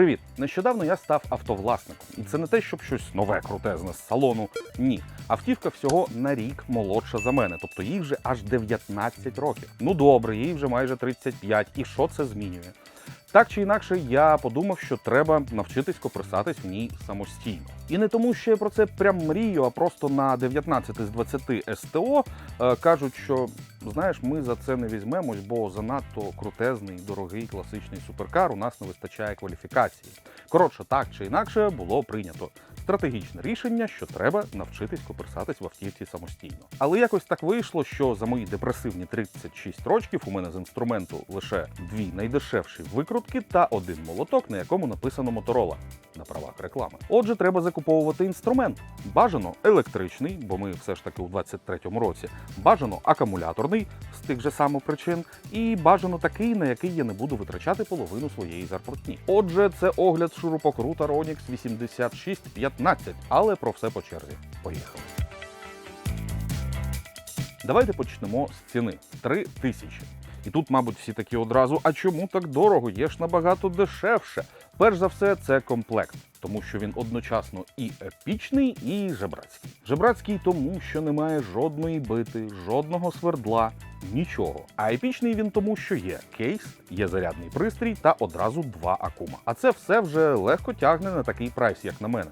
Привіт! Нещодавно я став автовласником, і це не те, щоб щось нове крутезне з салону. Ні. Автівка всього на рік молодша за мене, тобто їй вже аж 19 років. Ну добре, їй вже майже 35. І що це змінює? Так чи інакше, я подумав, що треба навчитись копирсатись в ній самостійно. І не тому, що я про це прям мрію, а просто на 19 з 20 СТО е, кажуть, що знаєш, ми за це не візьмемось, бо занадто крутезний, дорогий класичний суперкар. У нас не вистачає кваліфікації. Коротше, так чи інакше було прийнято стратегічне рішення, що треба навчитись копирсатись в автівці самостійно. Але якось так вийшло, що за мої депресивні 36 років у мене з інструменту лише дві найдешевші викрутки та один молоток, на якому написано Моторола на правах реклами. Отже, треба закуповувати інструмент. Бажано електричний, бо ми все ж таки у 23-му році. Бажано акумуляторний з тих же самих причин, і бажано такий, на який я не буду витрачати половину своєї зарплатні. Отже, це огляд шурупокрута Ronix 8615, але про все по черзі. Поїхали. Давайте почнемо з ціни 3 тисячі. І тут, мабуть, всі такі одразу, а чому так дорого? Є ж набагато дешевше. Перш за все, це комплект, тому що він одночасно і епічний, і жебрацький. Жебрацький тому, що немає жодної бити, жодного свердла, нічого. А епічний він тому, що є кейс, є зарядний пристрій та одразу два акума. А це все вже легко тягне на такий прайс, як на мене.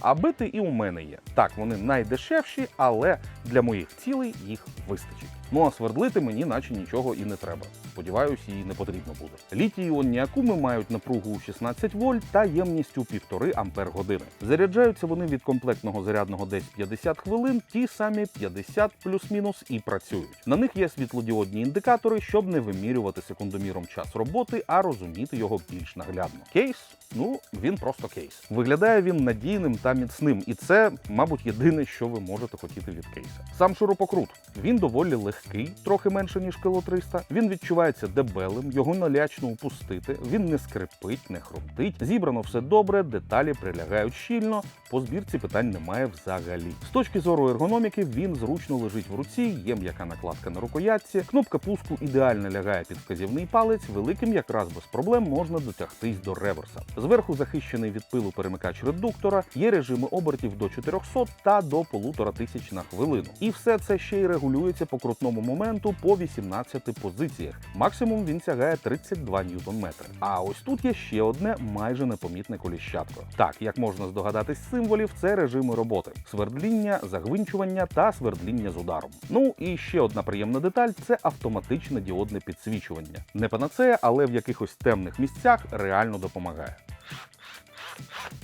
А бити і у мене є. Так, вони найдешевші, але для моїх цілей їх вистачить. Ну а свердлити мені наче нічого і не треба. Сподіваюсь, і не потрібно буде. Літій-іонні акуми мають напругу у 16 вольт та ємністю 1,5 ампер години. Заряджаються вони від комплектного зарядного десь 50 хвилин, ті самі 50 плюс-мінус і працюють. На них є світлодіодні індикатори, щоб не вимірювати секундоміром час роботи, а розуміти його більш наглядно. Кейс, ну він просто кейс. Виглядає він надійним та міцним, і це, мабуть, єдине, що ви можете хотіти від кейса. Сам шурупокрут. Він доволі легкий, трохи менше ніж кіло 300. Він відчувається дебелим, його налячно упустити. Він не скрипить, не хрумтить. Зібрано все добре, деталі прилягають щільно. По збірці питань немає взагалі. З точки зору ергономіки, він зручно лежить в руці, є м'яка накладка на рукоятці. Кнопка пуску ідеально лягає під вказівний палець. Великим якраз без проблем можна дотягтись до реверса. Зверху захищений від пилу перемикач редуктора, є режими обертів до 400 та до 1500 на хвилину. І все це ще й регулюється по крутному моменту по 18 позиціях. Максимум він сягає 32 ньютон-метри. А ось тут є ще одне майже непомітне коліщатко. Так, як можна здогадатись з символів, це режими роботи: свердління, загвинчування та свердління з ударом. Ну і ще одна приємна деталь це автоматичне діодне підсвічування. Не панацея, але в якихось темних місцях реально допомагає.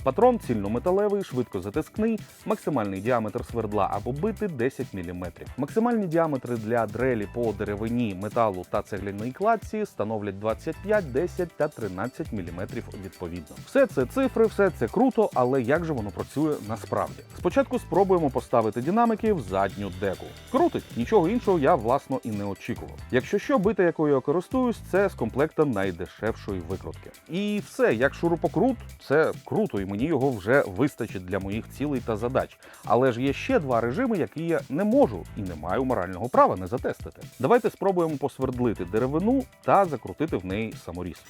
Патрон цільнометалевий, швидкозатискний, максимальний діаметр свердла або бити 10 мм. Максимальні діаметри для дрелі по деревині, металу та цегляної кладці становлять 25, 10 та 13 мм відповідно. Все це цифри, все це круто, але як же воно працює насправді? Спочатку спробуємо поставити динамики в задню деку. Крутить, нічого іншого я власно і не очікував. Якщо що, бита, якою я користуюсь, це з комплекта найдешевшої викрутки. І все, як шурупокрут, це круто, і мені його вже вистачить для моїх цілей та задач. Але ж є ще два режими, які я не можу і не маю морального права не затестити. Давайте спробуємо посвердлити деревину та закрутити в неї саморіз.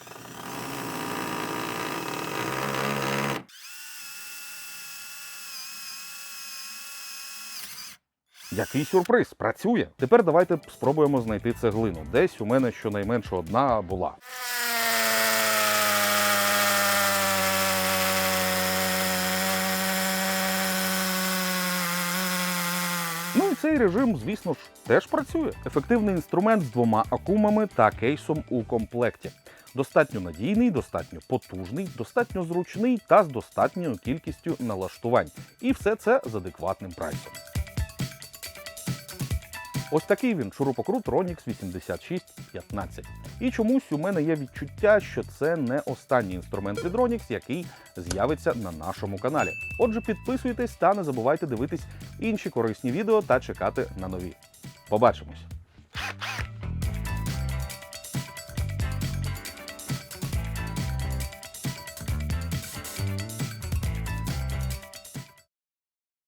Який сюрприз! Працює! Тепер давайте спробуємо знайти цеглину. Десь у мене щонайменше одна була. Ну і цей режим, звісно ж, теж працює. Ефективний інструмент з двома акумами та кейсом у комплекті. Достатньо надійний, достатньо потужний, достатньо зручний та з достатньою кількістю налаштувань. І все це з адекватним прайсом. Ось такий він шурупокрут Ronix 8615. І чомусь у мене є відчуття, що це не останній інструмент від Ronix, який з'явиться на нашому каналі. Отже, підписуйтесь та не забувайте дивитись інші корисні відео та чекати на нові. Побачимось!